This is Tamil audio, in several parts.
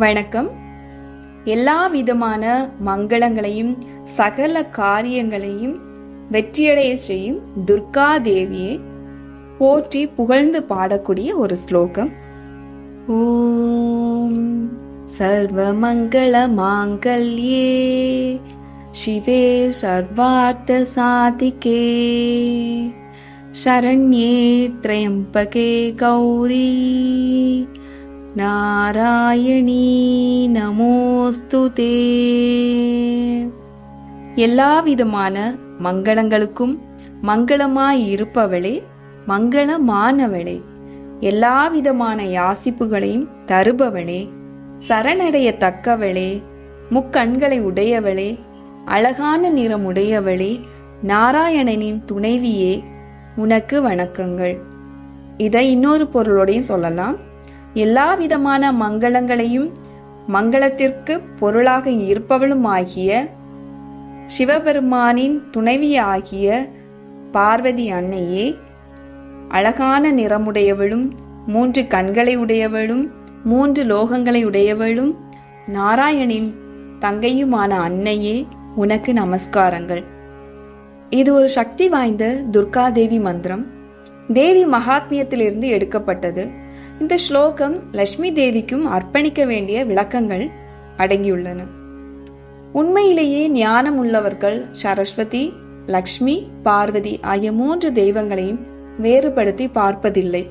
வணக்கம். எல்லா விதமான மங்களங்களையும் சகல காரியங்களையும் வெற்றியடைய செய்யும் துர்கா தேவியை போற்றி புகழ்ந்து பாடக்கூடிய ஒரு ஸ்லோகம். ஓம் சர்வமங்கள மாங்கல்யே சிவே சர்வார்த்த சாதிகே சரண்யே திரையம்பகே கௌரி நாராயணி நமோஸ்துதே எல்லா விதமான மங்களங்களுக்கும் மங்களமாய் இருப்பவளே மங்களமானவளே. எல்லா விதமான யாசிப்புகளையும் தருபவளே சரணடைய முக்கண்களை உடையவளே அழகான நிறம் உடையவளே நாராயணனின் துணைவியே உனக்கு வணக்கங்கள். இதை இன்னொரு பொருளோடையும் சொல்லலாம். எல்லா விதமான மங்களங்களையும் மங்களத்திற்கு பொருளாக இருப்பவளுமாகிய சிவபெருமானின் துணைவியாகிய பார்வதி அன்னையே அழகான நிறமுடையவளும் மூன்று கண்களை உடையவளும் மூன்று லோகங்களை உடையவளும் நாராயணின் தங்கையுமான அன்னையே உனக்கு நமஸ்காரங்கள். இது ஒரு சக்தி வாய்ந்த துர்காதேவி மந்திரம். தேவி மகாத்மியத்திலிருந்து எடுக்கப்பட்டது. இந்த ஸ்லோகம் லட்சுமி தேவிக்கும் அர்ப்பணிக்க வேண்டிய விளக்கங்கள் அடங்கியுள்ளன. உண்மையிலேயே ஞானம் உள்ளவர்கள் சரஸ்வதி லக்ஷ்மி பார்வதி ஆகிய மூன்று தெய்வங்களையும் வேறுபடுத்தி பார்ப்பதில்லை.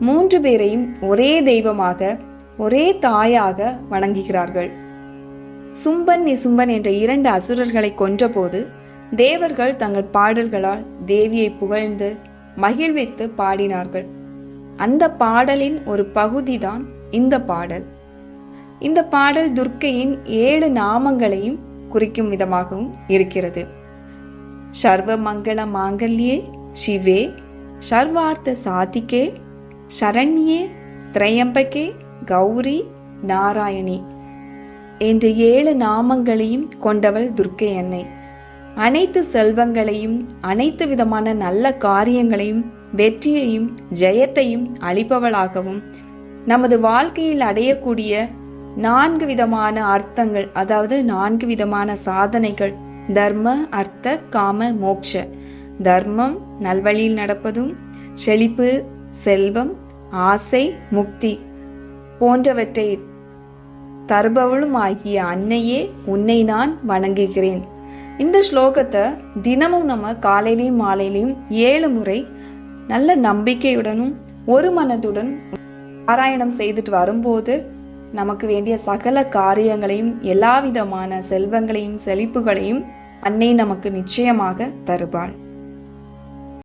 மூன்று பேரையும் ஒரே தெய்வமாக ஒரே தாயாக வணங்குகிறார்கள். சும்பன் நிசும்பன் என்ற இரண்டு அசுரர்களை கொன்றபோது தேவர்கள் தங்கள் பாடல்களால் தேவியை புகழ்ந்து மகிழ்வித்து பாடினார்கள். அந்த பாடலின் ஒரு பகுதிதான் இந்த பாடல். இந்த பாடல் துர்க்கையின் ஏழு நாமங்களையும் குறிக்கும் விதமாகவும் இருக்கிறது. சர்வ மங்கள மாங்கல்யே சிவே சர்வார்த்த சாதிக்கே சரண்யே திரையம்பகே கௌரி நாராயணி என்ற ஏழு நாமங்களையும் கொண்டவள் துர்க்கை அன்னை. அனைத்து செல்வங்களையும் அனைத்து விதமான நல்ல காரியங்களையும் வெற்றியையும் ஜெயத்தையும் அளிப்பவளாகவும் நமது வாழ்க்கையில் அடையக்கூடிய நான்கு விதமான அர்த்தங்கள் அதாவது நான்கு விதமான சாதனைகள் தர்ம அர்த்த காம மோக்ஷ தர்மம் நல்வழியில் நடப்பதும் செழிப்பு செல்வம் ஆசை முக்தி போன்றவற்றை தருபவளும் ஆகிய அன்னையே உன்னை நான் வணங்குகிறேன். இந்த ஸ்லோகத்தை தினமும் நம்ம காலையிலையும் மாலையிலையும் ஏழு முறை நல்ல நம்பிக்கையுடனும் ஒரு மனதுடன் பாராயணம் செய்துட்டு வரும்போது நமக்கு வேண்டிய சகல காரியங்களையும் எல்லாவிதமான செல்வங்களையும் செழிப்புகளையும் அன்னை நமக்கு நிச்சயமாக தருவாள்.